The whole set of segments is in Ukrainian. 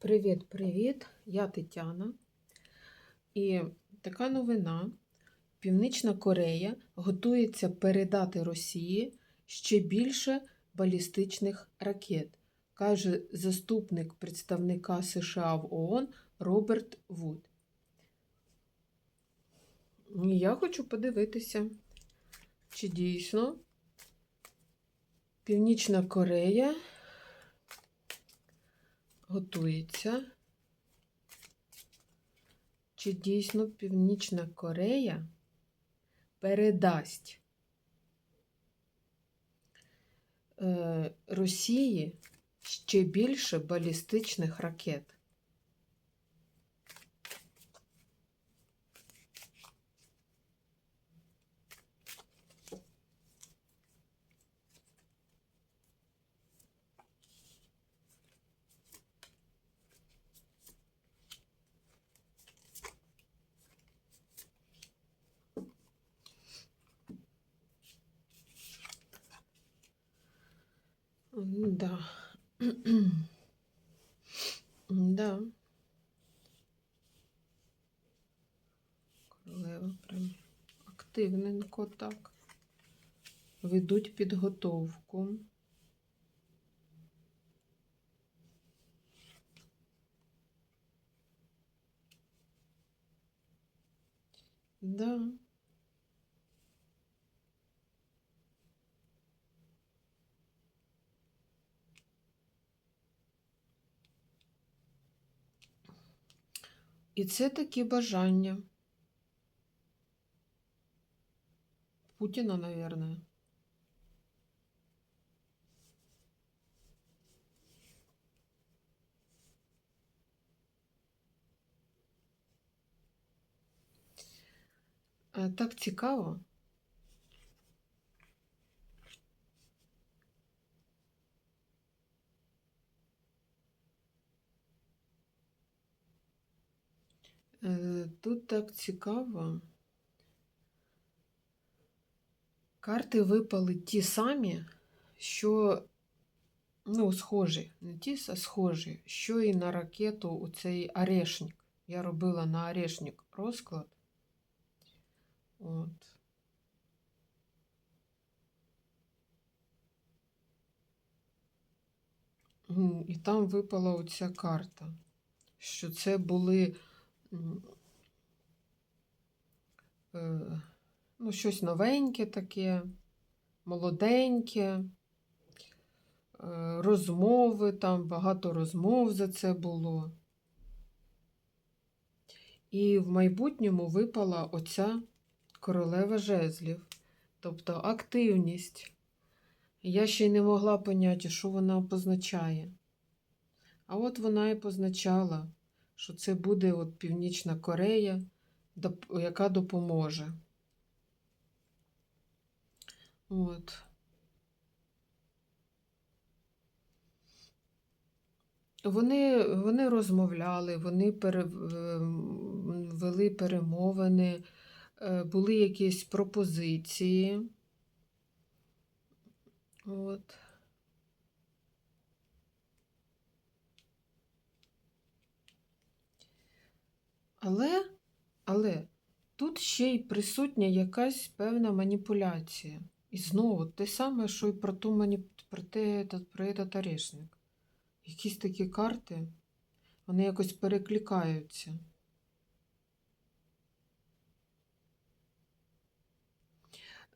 Привіт-привіт! Я Тетяна. І така новина: Північна Корея готується передати Росії ще більше балістичних ракет, каже заступник представника США в ООН Роберт Вуд. Я хочу подивитися, чи дійсно Північна Корея готується. Чи дійсно Північна Корея передасть е, Росії ще більше балістичних ракет? Да. Да. Королева прям активненько так. Ведуть підготовку. Да. І це такі бажання. Путіна, наверное. Е, Так цікаво. Тут так цікаво. Карти випали ті самі, що, ну, схожі, не ті, а схожі, що і на ракету у цей орешник. Я робила на орешник розклад. От. І там випала оця карта, що це були ну, щось новеньке таке, молоденьке, е, розмови, там багато розмов за це було. І в майбутньому випала оця королева жезлів, тобто активність. Я ще й не могла поняти, що вона позначає. А от вона і позначала, що це буде от Північна Корея, яка допоможе. От. Вони, вони розмовляли, вони пере, ем, вели перемовини, е, були якісь пропозиції. От. Але, але тут ще й присутня якась певна маніпуляція. І знову те саме, що й про ту мані... про, те, про этот орешник. Якісь такі карти, вони якось перекликаються.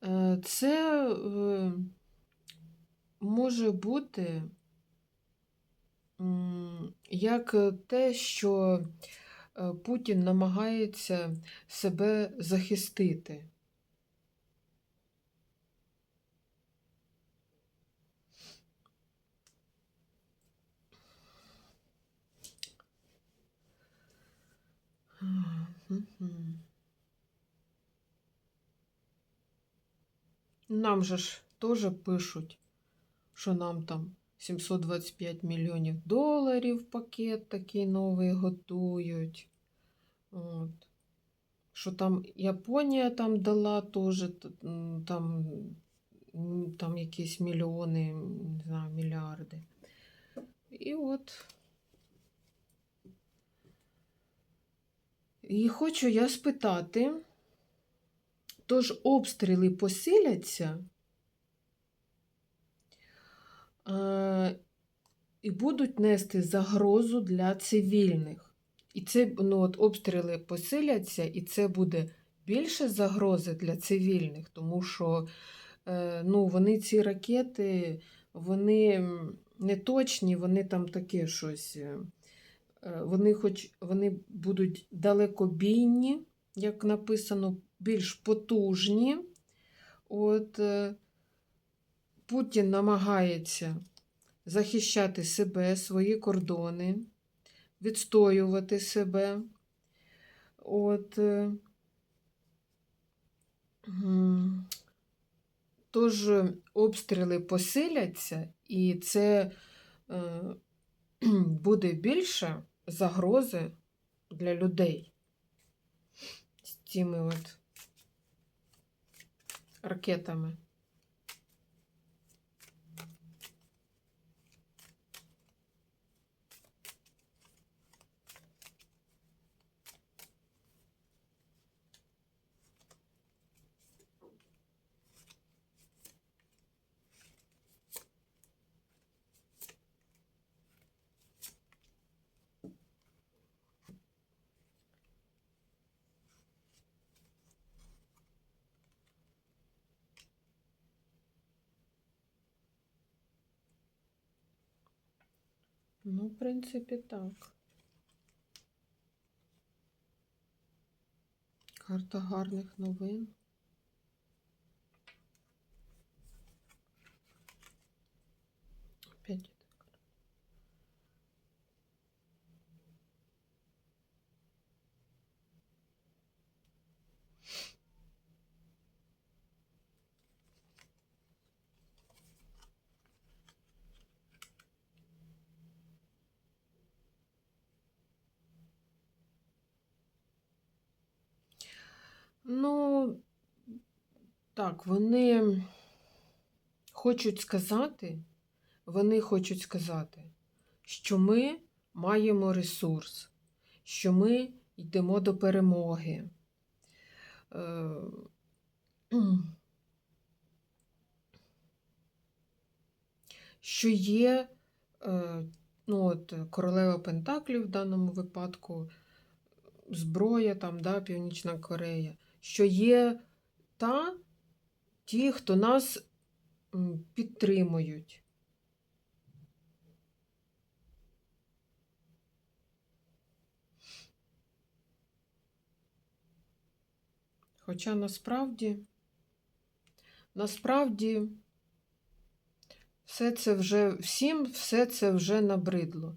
Е, Це е, може бути як те, що Путін намагається себе захистити. Нам же ж теж пишуть, що нам там 725 мільйонів доларів пакет такий новий готують. От. Що там Японія там дала теж там там якісь мільйони, не знаю, мільярди. І от. І хочу я спитати, тож обстріли посиляться? І будуть нести загрозу для цивільних. І це ну, от обстріли посиляться, і це буде більше загрози для цивільних, тому що е, ну, вони ці ракети, вони не точні, вони там таке щось. е, е, Вони хоч вони будуть далекобійні, як написано, більш потужні. От е, Путін намагається захищати себе, свої кордони, відстоювати себе. От, е, тож обстріли посиляться, і це е, буде більше загрози для людей з цими от ракетами. Ну, в принципі, так. Карта гарних новин. Ну, так, вони хочуть сказати, вони хочуть сказати, що ми маємо ресурс, що ми йдемо до перемоги. Е, Що є е, ну, от, королева Пентаклів в даному випадку, зброя, там, да, Північна Корея, що є та, ті, хто нас підтримують. Хоча насправді, насправді, все це вже, всім все це вже набридло.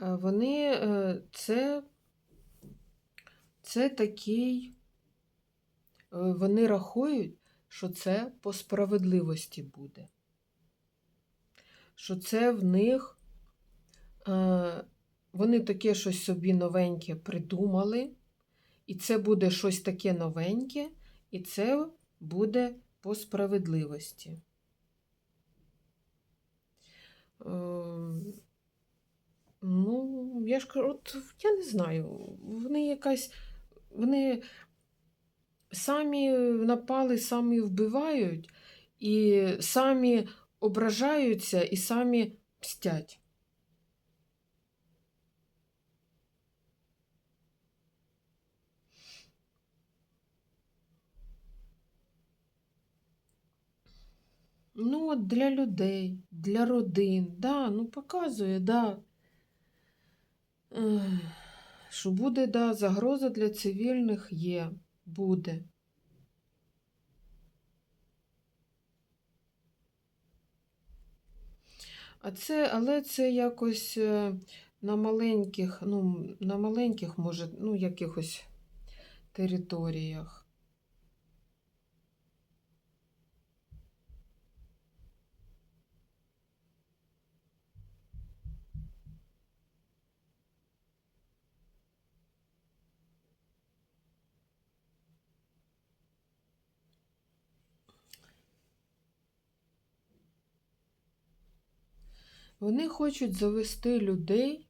Вони е, це, це такий, е, вони рахують, що це по справедливості буде. Що це в них, е, вони таке щось собі новеньке придумали, і це буде щось таке новеньке, і це буде по справедливості. Ну, я ж кажу, от я не знаю, вони якась, вони самі напали, самі вбивають, і самі ображаються, і самі мстять. Ну, от для людей, для родин, да, ну показує, да. Що буде, да, загроза для цивільних є, буде. А це, але це якось е, на маленьких, ну, на маленьких, може, ну, якихось територіях. Вони хочуть завести людей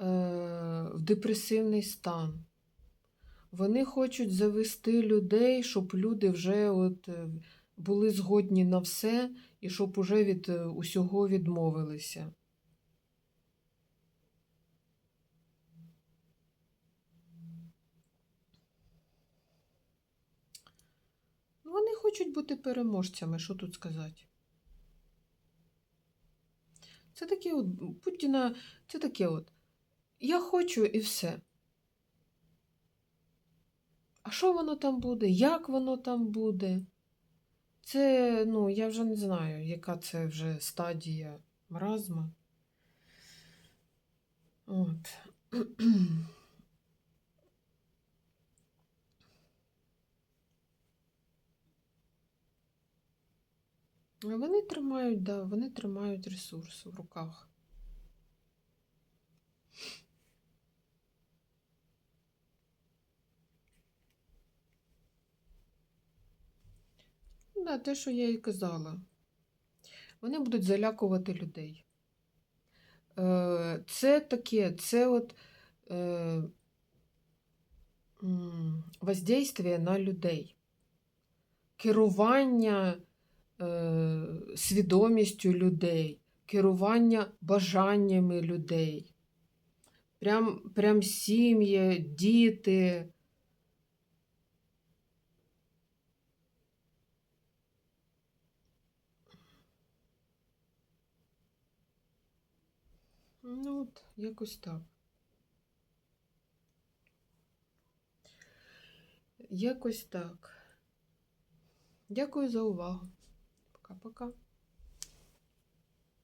е, в депресивний стан. Вони хочуть завести людей, щоб люди вже от е, були згодні на все і щоб уже від е, усього відмовилися. Вони хочуть бути переможцями, що тут сказати. Це таке от Путіна, це таке от. Я хочу і все. А що воно там буде? Як воно там буде? Це, ну, я вже не знаю, яка це вже стадія маразма. От. Вони тримають, да, вони тримають ресурс в руках. Да, те, що я і казала. Вони будуть залякувати людей. Е, Це таке, це от е, воздействие на людей, керування е, свідомістю людей, керування бажаннями людей. Прям, прям сім'ї, діти. Ну, от, якось так. Якось так. Дякую за увагу. Пока-пока.